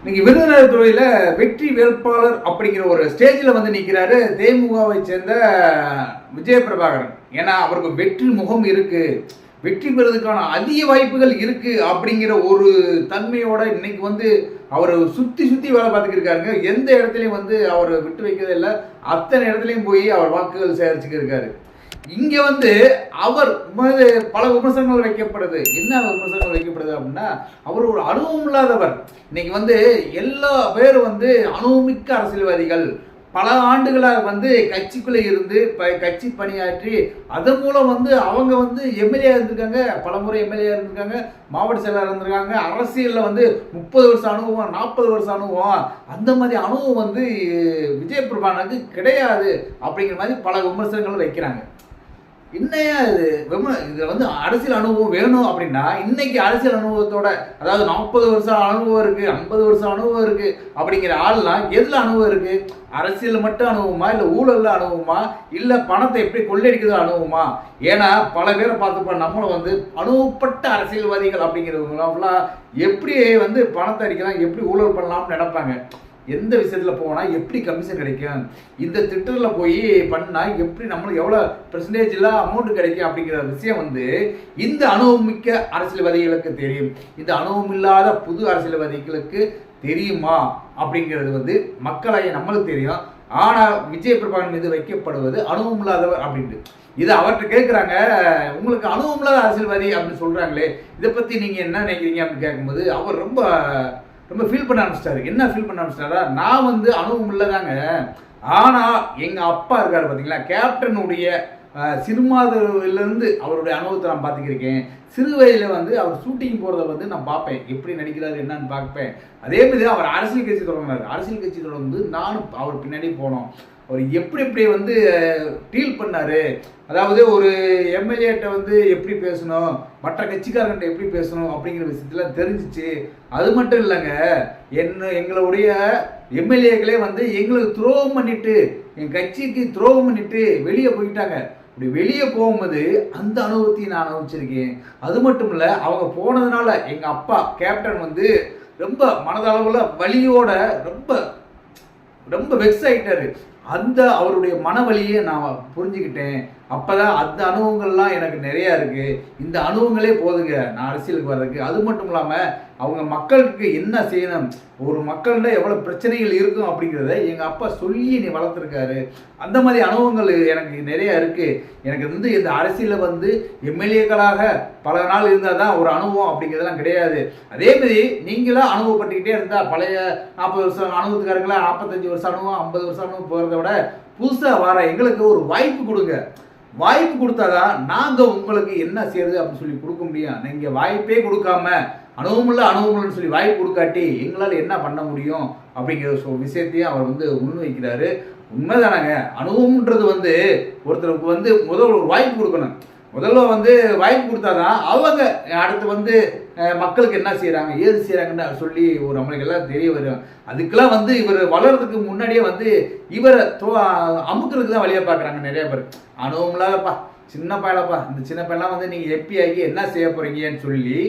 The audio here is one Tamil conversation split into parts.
இன்னைக்கு விருதுநகர் துறையில வெற்றி வேட்பாளர் அப்படிங்கிற ஒரு ஸ்டேஜில் வந்து நிற்கிறாரு தேமுகவை சேர்ந்த விஜய பிரபாகரன் ஏன்னா அவருக்கு வெற்றி முகம் இருக்கு. வெற்றி பெறதுக்கான அதிக வாய்ப்புகள் இருக்கு அப்படிங்கிற ஒரு தன்மையோட இன்னைக்கு வந்து அவர் சுத்தி சுத்தி வேலை பார்த்துக்கிருக்காருங்க எந்த இடத்துலையும் வந்து அவர் விட்டு வைக்கிறதே இல்லை. அத்தனை இடத்துலையும் போய் அவர் வாக்குகள் சேகரிச்சுக்கிருக்காரு இங்க வந்து அவர் பல விமர்சனங்கள் வைக்கப்படுது. என்ன விமர்சனங்கள் வைக்கப்படுது அப்படின்னா அவர் ஒரு அனுபவம் இல்லாதவர். இன்னைக்கு வந்து எல்லா பேரும் வந்து அனுபவமிக்க அரசியல்வாதிகள். பல ஆண்டுகளாக வந்து கட்சிக்குள்ளே இருந்து ப கட்சி பணியாற்றி அதன் மூலம் வந்து அவங்க வந்து எம்எல்ஏ இருந்திருக்காங்க. பல முறை எம்எல்ஏ இருந்திருக்காங்க. மாவட்ட செயலாளர் இருந்திருக்காங்க. அரசியலில் வந்து முப்பது வருஷம் அனுபவம் நாற்பது வருஷம் அனுபவம். அந்த மாதிரி அனுபவம் வந்து விஜயபிரபானுக்கு கிடையாது அப்படிங்கிற மாதிரி பல விமர்சனங்கள் வைக்கிறாங்க. என்னையா இது? விம இதில் வந்து அரசியல் அனுபவம் வேணும் அப்படின்னா இன்னைக்கு அரசியல் அனுபவத்தோட அதாவது நாற்பது வருஷம் அனுபவம் இருக்கு ஐம்பது வருஷம் அனுபவம் இருக்கு அப்படிங்கிற ஆள்லாம் எதில் அனுபவம் இருக்கு? அரசியல் மட்டும் அனுபவமா இல்லை ஊழல்ல அனுபவமா இல்லை பணத்தை எப்படி கொள்ளையடிக்கிறது அனுபவமா? ஏன்னா பல பேரை பார்த்துப்பா நம்மளும் வந்து அனுபவப்பட்ட அரசியல்வாதிகள் அப்படிங்கிறவங்களாம் எப்படி வந்து பணத்தை அடிக்கலாம் எப்படி ஊழல் பண்ணலாம்னு நினைப்பாங்க. எந்த விஷயத்தில் போனால் எப்படி கமிஷன் கிடைக்கும்? இந்த திட்டத்தில் போய் பண்ணால் எப்படி நம்மளுக்கு எவ்வளோ பெர்சன்டேஜில் அமௌண்ட் கிடைக்கும் அப்படிங்கிற விஷயம் வந்து இந்த அனுபவமிக்க அரசியல்வாதிகளுக்கு தெரியும். இந்த அனுபவம் இல்லாத புது அரசியல்வாதிகளுக்கு தெரியுமா அப்படிங்கிறது வந்து மக்களாகிய நம்மளுக்கு தெரியும். ஆனால் விஜய் பிரபாகரன் மீது வைக்கப்படுவது அனுபவம் இல்லாதவர் அப்படின்ட்டு. இது அவர்கிட்ட கேட்குறாங்க உங்களுக்கு அனுபவம் இல்லாத அரசியல்வாதி அப்படின்னு சொல்கிறாங்களே இதை பற்றி நீங்கள் என்ன நினைக்கிறீங்க அப்படின்னு கேட்கும்போது அவர் ரொம்ப ரொம்ப ஃபீல் பண்ண ஆரம்பிச்சிட்டாரு. என்ன ஃபீல் பண்ண ஆரம்பிச்சிட்டாரா? நான் வந்து அனுபவம் இல்லைதாங்க ஆனால் எங்கள் அப்பா இருக்கார் பார்த்தீங்களா கேப்டனுடைய சினிமாவிலேருந்து அவருடைய அனுபவத்தை நான் பார்த்துக்கிருக்கேன். சிறு வயதில் வந்து அவர் ஷூட்டிங் போகிறத வந்து நான் பார்ப்பேன். எப்படி நடிக்கிறார் என்னன்னு பார்ப்பேன். அதே மாதிரி அவர் அரசியல் கட்சி தொடங்கினார். அரசியல் கட்சி தொடர்ந்து நானும் அவர் பின்னாடி போனோம். அவர் எப்படி எப்படி வந்து டீல் பண்ணார்? அதாவது ஒரு எம்எல்ஏட்ட வந்து எப்படி பேசணும்? மற்ற கட்சிக்காரங்கிட்ட எப்படி பேசணும்? அப்படிங்கிற விஷயத்தில் தெரிஞ்சிச்சு. அது மட்டும் இல்லைங்க என்ன எங்களுடைய எம்எல்ஏக்களே வந்து எங்களுக்கு துரோகம் பண்ணிட்டு என் கட்சிக்கு துரோகம் பண்ணிட்டு வெளியே போயிட்டாங்க. இப்படி வெளியே போகும்போது அந்த அனுபவத்தையும் நான் அனுபவிச்சிருக்கேன். அது மட்டும் இல்லை அவங்க போனதுனால எங்கள் அப்பா கேப்டன் வந்து ரொம்ப மனதளவில் வலியோட ரொம்ப ரொம்ப வெக்ஸ் ஆகிட்டாரு அந்த அவருடைய மனவழியை நான் புரிஞ்சுக்கிட்டேன். அப்பதான் அந்த அனுபவங்கள்லாம் எனக்கு நிறையா இருக்குது இந்த அனுபவங்களே போதுங்க நான் அரசியலுக்கு வர்றதுக்கு. அது மட்டும் இல்லாமல் அவங்க மக்களுக்கு என்ன செய்யணும்? ஒரு மக்கள்கிட்ட எவ்வளோ பிரச்சனைகள் இருக்கும் அப்படிங்கிறத எங்கள் அப்பா சொல்லி நீ வளர்த்துருக்காரு. அந்த மாதிரி அனுபவங்கள் எனக்கு நிறையா இருக்குது எனக்கு வந்து இந்த அரசியலில் வந்து எம்எல்ஏக்களாக பல நாள் இருந்தால் தான் ஒரு அனுபவம் அப்படிங்கிறதெல்லாம் கிடையாது. அதேமாதிரி நீங்களாம் அனுபவப்பட்டுக்கிட்டே இருந்தால் பழைய நாற்பது வருஷம் அனுபவத்துக்காரங்களா நாற்பத்தஞ்சு வருஷம் அனுபவம் ஐம்பது வருஷம் அனுபவம் போகிறத விட புதுசாக வர எங்களுக்கு ஒரு வாய்ப்பு கொடுங்க. வாய்ப்பு கொடுத்தாதான் நாங்கள் உங்களுக்கு என்ன செய்யறது அப்படின்னு சொல்லி கொடுக்க முடியும். நீங்கள் வாய்ப்பே கொடுக்காம அனுபவமில்ல அனுபவம்னு சொல்லி வாய்ப்பு கொடுக்காட்டி எங்களால் என்ன பண்ண முடியும் அப்படிங்கிற சொ விஷயத்தையும் அவர் வந்து முன்வைக்கிறாரு. உண்மைதானங்க. அனுபவம்ன்றது வந்து ஒருத்தருக்கு வந்து முதல் ஒரு வாய்ப்பு கொடுக்கணும். முதல்ல வந்து வாய்ப்பு கொடுத்தாதான் அவங்க அடுத்து வந்து மக்களுக்கு என்ன செய்கிறாங்க ஏது செய்கிறாங்கன்னு சொல்லி ஒரு நம்மளுக்கு எல்லாம் தெரிய வரும். அதுக்கெல்லாம் வந்து இவர் வளர்றதுக்கு முன்னாடியே வந்து இவரை தோ அமுக்கிறதுக்கு தான் வழியாக பார்க்குறாங்க நிறைய பேர். அனுபவங்களாப்பா சின்ன பயலப்பா இந்த சின்ன பையன்லாம் வந்து நீங்கள் எப்பி ஆகி என்ன செய்ய போகிறீங்கன்னு சொல்லி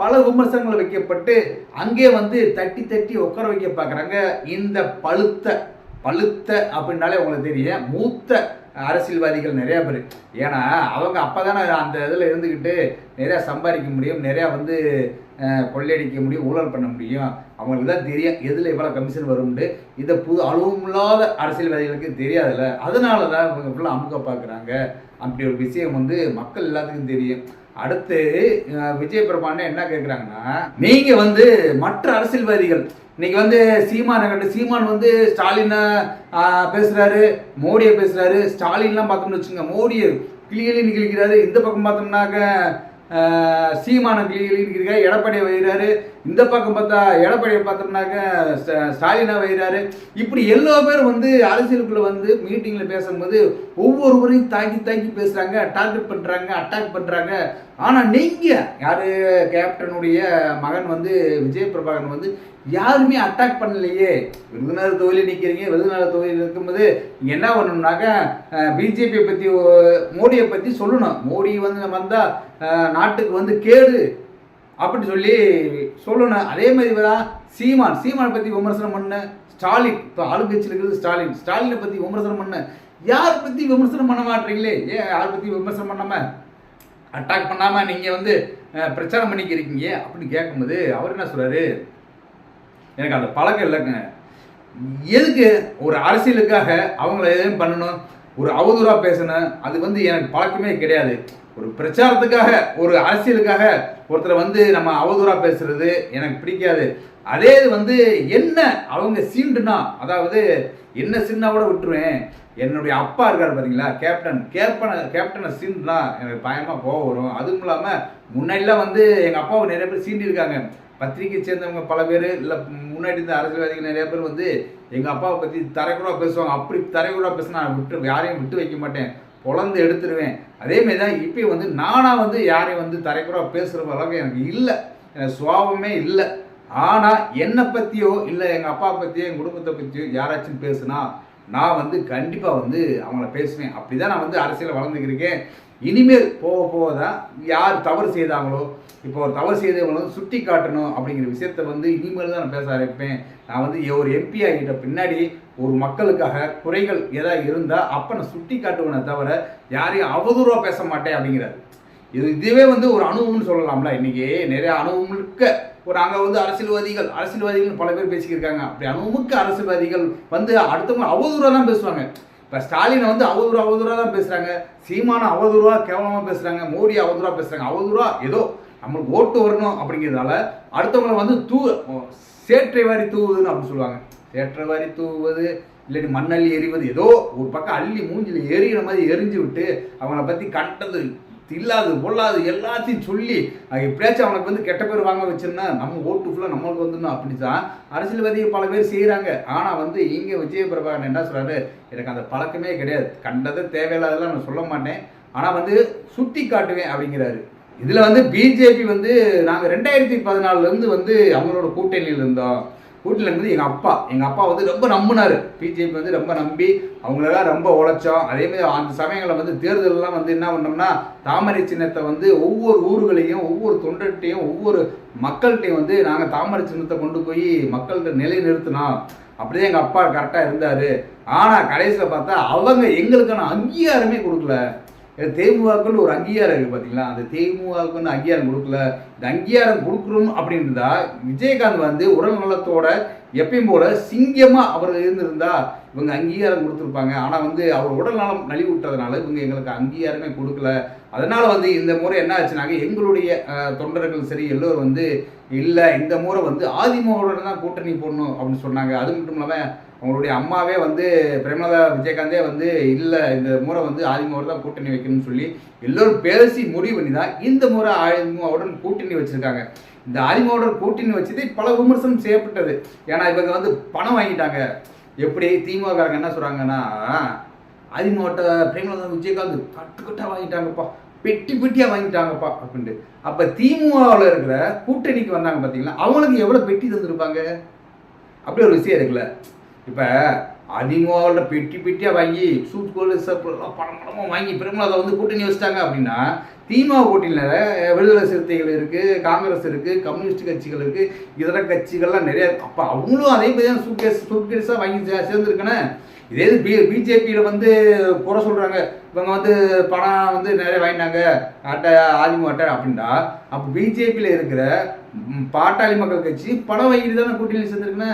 பல விமர்சனங்கள் வைக்கப்பட்டு அங்கே வந்து தட்டி தட்டி உட்கார வைக்க பார்க்குறாங்க இந்த பழுத்த பழுத்த அப்படின்னாலே உங்களுக்கு தெரியும். மூத்த அரசியல்வாதிகள் நிறையா பேர். ஏன்னா அவங்க அப்போ தானே அந்த இதில் இருந்துக்கிட்டு நிறையா சம்பாதிக்க முடியும் நிறையா வந்து கொள்ளையடிக்க முடியும் ஊழல் பண்ண முடியும். அவங்களுக்கு தான் தெரியும் எதில் இவ்வளோ கமிஷன் வரும்னு இதை புது அனுபவமில்லாத அரசியல்வாதிகளுக்கு தெரியாதுல்ல. அதனால தான் இவங்க ஃபுல்லாக அமுக பார்க்குறாங்க. அப்படி ஒரு விஷயம் வந்து மக்கள் எல்லாத்துக்கும் தெரியும். அடுத்து விஜய் பிரபாண்டே என்ன கேட்குறாங்கன்னா நீங்கள் வந்து மற்ற அரசியல்வாதிகள் இன்னைக்கு வந்து சீமானை கண்டு சீமான் வந்து ஸ்டாலினை பேசுகிறாரு மோடியை பேசுகிறாரு ஸ்டாலின்லாம் பார்த்தோம்னு வச்சுங்க மோடியை கிளிகளின்னு கிழிக்கிறாரு இந்த பக்கம் பார்த்தோம்னாக்க சீமான கிளிகளின்னு கிழிக்கிறாரு எடப்பாடியை வைகிறாரு இந்த பக்கம் பார்த்தா எடப்பாடியை பார்த்தோம்னாக்க ஸ்டாலினா வைகிறாரு இப்படி எல்லா பேரும் வந்து அரசியலுக்குள்ளே வந்து மீட்டிங்கில் பேசும்போது ஒவ்வொருவரையும் தாக்கி தாக்கி பேசுகிறாங்க டார்கெட் பண்ணுறாங்க அட்டாக் பண்ணுறாங்க ஆனால் நீங்கள் யார் கேப்டனுடைய மகன் வந்து விஜய் பிரபாகரன் வந்து யாருமே அட்டாக் பண்ணலையே. விருதுநகர் தொகுதியில் நிற்கிறீங்க விருதுநகர் தொகுதியில் இருக்கும்போது நீங்கள் என்ன பண்ணணும்னாக்கா பிஜேபியை பற்றி மோடியை பற்றி சொல்லணும். மோடி வந்து வந்தால் நாட்டுக்கு வந்து கேடு அப்படின்னு சொல்லி சொல்லணும். அதே மாதிரி தான் சீமான். சீமானை பற்றி விமர்சனம் பண்ண. ஸ்டாலின். இப்போ ஆளுங்கட்சியில் இருக்கிறது ஸ்டாலின். ஸ்டாலினை பற்றி விமர்சனம் பண்ண. யாரை பற்றி விமர்சனம் பண்ண மாட்டீங்களே? ஏன் யாரை பற்றி விமர்சனம் பண்ணாமல் அட்டாக் பண்ணாமல் நீங்கள் வந்து பிரச்சாரம் பண்ணிக்கிறீங்க அப்படின்னு கேட்கும்போது அவர் என்ன சொல்கிறாரு எனக்கு அந்த பழக்கம் இல்லைங்க. எதுக்கு ஒரு அரசியலுக்காக அவங்கள எதுவும் பண்ணணும்? ஒரு அவதூறாக பேசணும். அது வந்து எனக்கு பழக்கமே கிடையாது. ஒரு பிரச்சாரத்துக்காக ஒரு அரசியலுக்காக ஒருத்தரை வந்து நம்ம அவதூறாக பேசுறது எனக்கு பிடிக்காது. அதே இது வந்து என்ன அவங்க சீண்டுனா அதாவது என்ன சின்ன கூட விட்டுருவேன். என்னுடைய அப்பா இருக்கார் பார்த்தீங்களா கேப்டன் கேப்டனை கேப்டனை சீன்லாம் எனக்கு பயமாக போக வரும். அதுவும் இல்லாமல் முன்னாடிலாம் வந்து எங்கள் அப்பாவை நிறைய பேர் சீண்டி இருக்காங்க. பத்திரிகை சேர்ந்தவங்க பல பேர் இல்லை முன்னாடி இருந்த அரசியல்வாதிகள் நிறைய பேர் வந்து எங்கள் அப்பாவை பற்றி தரைக்குறவா பேசுவாங்க. அப்படி தரைக்குறவா பேச நான் விட்டு யாரையும் விட்டு வைக்க மாட்டேன். பொழந்து எடுத்துருவேன். அதேமாரி தான் இப்போ வந்து நானாக வந்து யாரையும் வந்து தரைக்குறவா பேசுகிற அளவுக்கு எனக்கு இல்லை. எனக்கு சுவாபமே இல்லை. ஆனால் என்னை பற்றியோ இல்லை எங்கள் அப்பா பற்றியோ என் குடும்பத்தை பற்றியோ யாராச்சும் பேசுனா நான் வந்து கண்டிப்பாக வந்து அவங்கள பேசுவேன். அப்படி தான் நான் வந்து அரசியலில் வளர்ந்துக்கிருக்கேன். இனிமேல் போக போக தான் யார் தவறு செய்தாங்களோ இப்போ ஒரு தவறு செய்தவங்களை வந்து சுட்டி காட்டணும் அப்படிங்கிற விஷயத்த வந்து இனிமேல் தான் நான் பேச ஆரம்பிப்பேன். நான் வந்து ஒரு எம்பி ஆகிட்ட பின்னாடி ஒரு மக்களுக்காக குறைகள் ஏதாவது இருந்தால் அப்போ நான் சுட்டி காட்டுவேனே தவிர யாரையும் அவதூறாக பேச மாட்டேன் அப்படிங்கிறாரு. இது இதுவே வந்து ஒரு அனுபவம்னு சொல்லலாம்ல. இன்னைக்கு நிறைய அனுபவமிக்க ஒரு அங்கே வந்து அரசியல்வாதிகள் அரசியல்வாதிகள் பல பேர் பேசிக்கிருக்காங்க. அப்படி அனுபவமிக்க அரசியல்வாதிகள் வந்து அடுத்தவங்க அவதூறாக தான் பேசுவாங்க. இப்போ ஸ்டாலினை வந்து அவதூறு அவதூறாக தான் பேசுகிறாங்க சீமான அவதூறாக கேவலமாக பேசுகிறாங்க மோடி அவதூறாக பேசுகிறாங்க அவதூறாக ஏதோ நம்மளுக்கு ஓட்டு வரணும் அப்படிங்கிறதால அடுத்தவங்களை வந்து தூ சேற்றை வாரி தூவுதுன்னு அப்படி சொல்லுவாங்க. சேற்றை வாரி தூவுவது இல்லாட்டி மண்ணள்ளி எறிவது ஏதோ ஒரு பக்கம் அள்ளி மூஞ்சில் எரியிற மாதிரி எரிஞ்சு விட்டு அவங்கள பற்றி கண்டது இல்லாது பொல்லாது எல்லாத்தையும் சொல்லி அது எப்படியாச்சும் அவனுக்கு வந்து கெட்ட பேர் வாங்க வச்சிருந்தா நம்ம ஓட்டு ஃபுல்லாக நம்மளுக்கு வந்துடணும் அப்படி தான் அரசியல்வாதிகள் பல பேர் செய்கிறாங்க ஆனால் வந்து இங்கே விஜய பிரபாகரன் என்ன சொல்கிறாரு எனக்கு அந்த பழக்கமே கிடையாது. கண்டது தேவையில்லாதெல்லாம் நான் சொல்ல மாட்டேன். ஆனால் வந்து சுட்டி காட்டுவேன் அப்படிங்கிறாரு. இதில் வந்து பிஜேபி வந்து நாங்கள் ரெண்டாயிரத்தி பதினாலுலேருந்து வந்து அவங்களோட கூட்டணியில் இருந்தோம். கூட்டணியில் இருந்தது எங்கள் அப்பா. எங்கள் அப்பா வந்து ரொம்ப நம்பினார். பிஜேபி வந்து ரொம்ப நம்பி அவங்களெல்லாம் ரொம்ப உழைச்சோம். அதேமாதிரி அந்த சமயங்களில் வந்து தேர்தலெல்லாம் வந்து என்ன பண்ணோம்னா தாமரை சின்னத்தை வந்து ஒவ்வொரு ஊர்களையும் ஒவ்வொரு தொண்டர்கிட்டையும் ஒவ்வொரு மக்கள்கிட்டையும் வந்து நாங்கள் தாமரை சின்னத்தை கொண்டு போய் மக்கள்கிட்ட நிலை நிறுத்தினோம் அப்படியே எங்கள் அப்பா கரெக்டாக இருந்தார். ஆனால் கடைசியில் பார்த்தா அவங்க எங்களுக்கான அங்கீகாரமே கொடுக்கல. தேமுகக்குன்னு ஒரு அங்கீகாரம் இருக்குது பார்த்தீங்களா அந்த தேமுகக்குன்னு அங்கீகாரம் கொடுக்கல. இந்த அங்கீகாரம் கொடுக்குறோம் அப்படின்றதா விஜயகாந்த் வந்து உடல் நலத்தோட எப்பயும் போல சிங்கமாக அவர் இருந்திருந்தா இவங்க அங்கீகாரம் கொடுத்துருப்பாங்க. ஆனால் வந்து அவர் உடல் நலம் நலிவுட்டதுனால இவங்க எங்களுக்கு அங்கீகாரமே கொடுக்கல. அதனால் வந்து இந்த முறை என்ன ஆச்சுனாங்க எங்களுடைய தொண்டர்கள் சரி எல்லோரும் வந்து இல்லை இந்த முறை வந்து ஆதிமுகவோட தான் கூட்டணி போடணும் அப்படின்னு சொன்னாங்க. அது மட்டும் இல்லாமல் அவங்களுடைய அம்மாவே வந்து பிரேமலதா விஜயகாந்தே வந்து இல்லை இந்த முறை வந்து ஆதிமுகவோட தான் கூட்டணி வைக்கணும்னு சொல்லி எல்லோரும் பேசி முடிவு பண்ணி தான் இந்த முறை ஆதிமுகவுடன் கூட்டணி வச்சுருக்காங்க. இந்த ஆதிமுகவுடன் கூட்டணி வச்சது பல விமர்சனம் செய்யப்பட்டது. ஏன்னா இவங்க வந்து பணம் வாங்கிட்டாங்க. எப்படி திமுகாரங்க என்ன சொல்கிறாங்கன்னா அதிமுகட்ட பிரேமலதா விஜயகாந்த் கட்டுக்கட்டாக வாங்கிட்டாங்கப்பா பெட்டி பெட்டியாக வாங்கிட்டாங்கப்பா அப்படின்ட்டு. அப்போ திமுகவில் இருக்கிற கூட்டணிக்கு வந்தாங்க பார்த்தீங்களா அவங்களுக்கு எவ்வளோ பெட்டி தந்துருப்பாங்க? அப்படி ஒரு விஷயம் இருக்குல்ல. இப்போ அதிமுகவில் பெட்டி பெட்டியாக வாங்கி சூட் கோல் படம் படமாக வாங்கி பிரேமலதா வந்து கூட்டணி வச்சிட்டாங்க அப்படின்னா திமுக கூட்டணியில் விடுதலை சிறுத்தைகள் இருக்குது காங்கிரஸ் இருக்குது கம்யூனிஸ்ட் கட்சிகள் இருக்குது இதர கட்சிகள்லாம் நிறையா அப்போ அவங்களும் அதே மாதிரி தான் சூட்கேஸ் சூட்கேஸாக வாங்கி சே- இதே இது பி பிஜேபியில் வந்து குறை சொல்கிறாங்க இவங்க வந்து பணம் வந்து நிறைய வாங்கினாங்க. அட்டை அதிமுக அட்டை அப்படின்னா அப்போ பிஜேபியில் இருக்கிற பாட்டாளி மக்கள் கட்சி பணம் வாங்கிட்டு தானே கூட்டணியில் சேர்ந்துருக்குன்னு?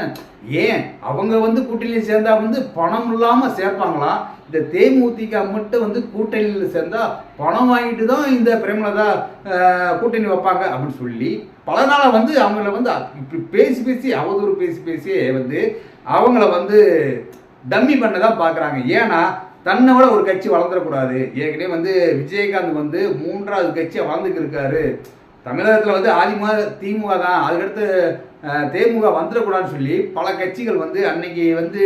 ஏன்? அவங்க வந்து கூட்டணியில் சேர்ந்தா வந்து பணம் இல்லாமல் சேர்ப்பாங்களாம் இந்த தேமுதிக மட்டும் வந்து கூட்டணியில் சேர்ந்தா பணம் வாங்கிட்டு தான் இந்த பிரேமலதா கூட்டணி வைப்பாங்க அப்படின்னு சொல்லி பல நாளாக வந்து அவங்கள வந்து இப்படி பேசி பேசி அவதூறு பேசி பேசி வந்து அவங்கள வந்து டம்மி பண்ண தான் பார்க்குறாங்க. ஏன்னா தன்னை விட ஒரு கட்சி வளர்ந்துடக்கூடாது. ஏற்கனவே வந்து விஜயகாந்த் வந்து மூன்றாவது கட்சியை வளர்ந்துக்கு இருக்காரு தமிழகத்தில் வந்து அதிமுக திமுக தான். அதுக்கடுத்து தேமுக வந்துடக்கூடாதுன்னு சொல்லி பல கட்சிகள் வந்து அன்னைக்கு வந்து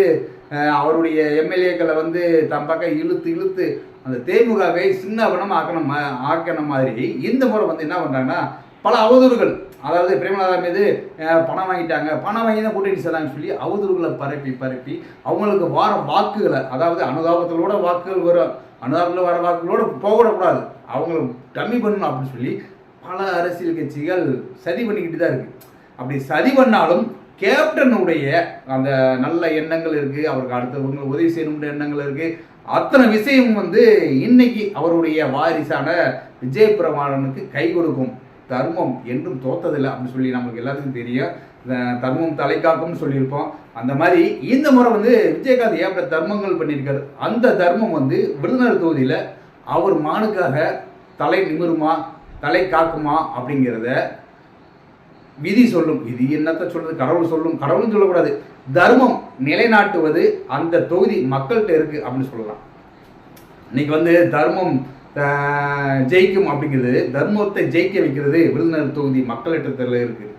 அவருடைய எம்எல்ஏக்களை வந்து தம் பக்கம் இழுத்து இழுத்து அந்த தேமுகவை சின்ன ஆக்கணும் மா- ஆக்கின மாதிரி இந்த முறை வந்து என்ன பண்ணுறாங்கன்னா பல அவதூறுகள் அதாவது பிரேமலதா மீது பணம் வாங்கிட்டாங்க. பணம் வாங்கி தான் கூட்டணி சேர்ந்தாங்கன்னு சொல்லி அவதூறுகளை பரப்பி பரப்பி அவங்களுக்கு வார வாக்குகளை அதாவது அனுதாபத்தோட வாக்குகள் வரும். அனுதாபத்தில் வர வாக்குகளோடு போகக்கூடாது. அவங்கள டம்மி பண்ணணும் அப்படின்னு சொல்லி பல அரசியல் கட்சிகள் சதி பண்ணிக்கிட்டு தான் இருக்கு. அப்படி சதி பண்ணாலும் கேப்டனுடைய அந்த நல்ல எண்ணங்கள் இருக்கு. அவருக்கு அடுத்தவங்களுக்கு உதவி செய்யணும்ன்ற எண்ணங்கள் இருக்கு. அத்தனை விஷயம் வந்து இன்னைக்கு அவருடைய வாரிசான விஜய் பிரமாணனுக்கு கை கொடுக்கும். தர்மம் என்றும் தோத்ததில்லை அப்படின்னு சொல்லி நமக்கு எல்லாத்துக்கும் தெரியும். தர்மம் தலைக்காக்கும்னு சொல்லியிருப்போம். அந்த மாதிரி இந்த முறை வந்து விஜயகாந்த் ஏற்பட்ட தர்மங்கள் பண்ணியிருக்காரு? அந்த தர்மம் வந்து விருதுநகர் தொகுதியில் அவர் மானுக்காக தலை நிமிருமா தலை காக்குமா அப்படிங்கிறத விதி சொல்லும். விதி என்னத்த சொல்றது? கடவுள் சொல்லும். கடவுள்னு சொல்லக்கூடாது. தர்மம் நிலைநாட்டுவது அந்த தொகுதி மக்கள்கிட்ட இருக்கு அப்படின்னு சொல்லலாம். இன்னைக்கு வந்து தர்மம் ஜெயிக்கும் அப்படிங்கிறது தர்மத்தை ஜெயிக்க வைக்கிறது விருதுநகர் தொகுதி மக்களிடத்தில் இருக்குது